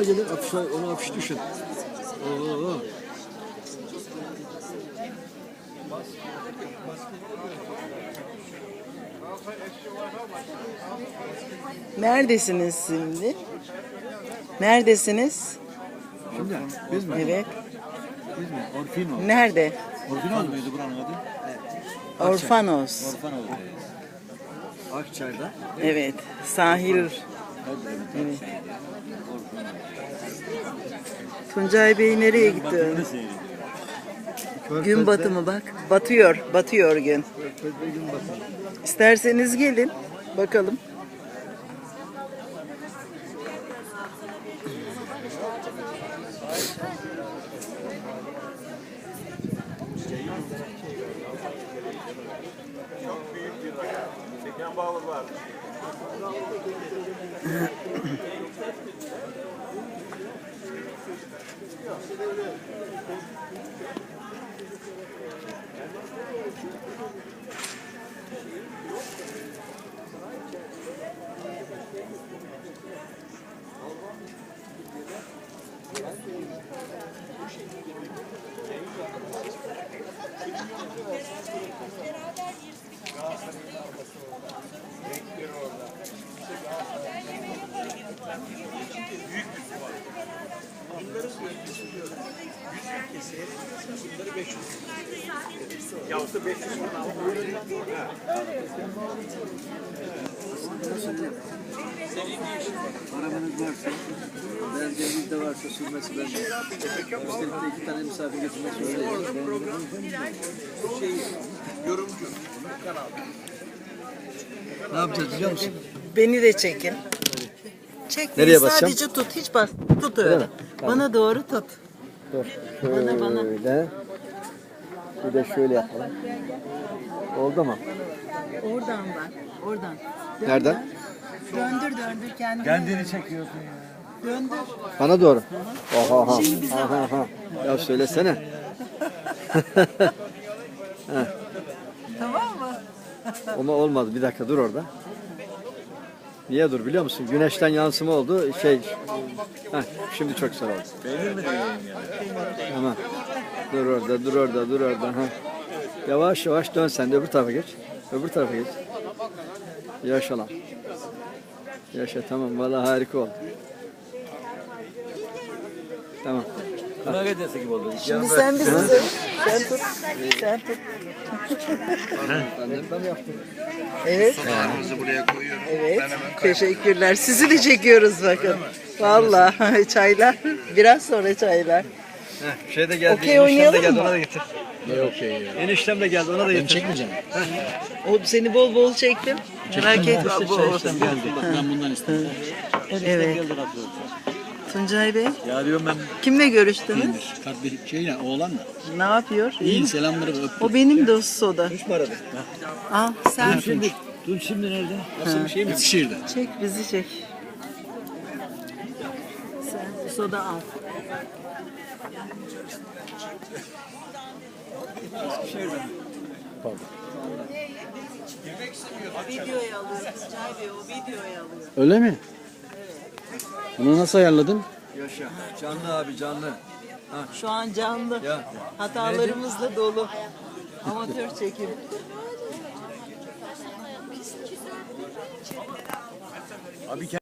aşağı gelir, aşağı, onu afiş düşün. Oo. Neredesiniz şimdi? Neredesiniz? Şimdi biz mi? Evet. Biz mi? Orfino. Nerede? Orfino muydu buranın adı? Orfanos. Orfano'dayız. Akçay'da. Evet. Sahil. Evet. Tuncay Bey nereye gitti? Gün batımı bak. Batıyor. Batıyor gün. Körfez'de gün batımı. İsterseniz gelin. Bakalım. Büyük bir su var. Bunları söylüyoruz. Arabanız varsa, belgenizde varsa sürmesi bende. Üstelik de iki tane misafir getirmek zorundayım. Ne yapacağız biliyor musun? Beni de çekin. Çek Nereye basacağım? Sadece tut. Hiç bas. Tut öyle. Bana doğru tut. Dur. Bana, bana. Şöyle. Bir de şöyle yapalım. Oldu mu? Oradan bak. Oradan. Dön Nereden? lan. Döndür döndür kendini. Kendini çekiyorsun ya. Döndür. Bana doğru. Aha aha. Aha, aha. Ya söylesene. Tamam mı? Ama olmadı. Bir dakika dur orada. Niye dur biliyor musun? Güneşten yansıma oldu. Şey. Heh, şimdi çok güzel oldu. Tamam. Dur orada, dur orada, dur orada. Ha. Yavaş yavaş dön sen de öbür tarafa geç. Öbür tarafa geç. Yaşa lan. Yaşa tamam. Vallahi harika oldu. Tamam. Şimdi sen bizi söyle. Sen tut. Sen tut. Ben yaptım. Evet. buraya koyuyorum. Evet. Teşekkürler. Sizi de çekiyoruz bakın. Vallahi çaylar. Biraz sonra çaylar. Heh, şey de geldi. Okey eniştem de oynayalım geldi, mı? Ona da getir. Ne okey ya? Eniştem de geldi. Ona da getir. çekmeyeceğim. O seni bol bol çektim. Merak etme. Eniştem geldi. Ben bundan istedim. Evet. Tuncay Bey, Ya diyorum ben kimle görüştünüz? kardeşim şeyle oğlanla. Ne yapıyor? İyi selamları öp. O benim dostu o da. Hiç mi aradın? Al sen Şimdi, dur şimdi nerede? Nasıl bir şey mi? Eskişehir'de. çek bizi çek. Sen soda al. Videoya alıyor. Tuncay Bey o videoya alıyor. Öyle mi? Bunu nasıl ayarladın? Yaşa. Canlı abi canlı. Şu an canlı. Ya. Hatalarımızla dolu. Amatör çekim.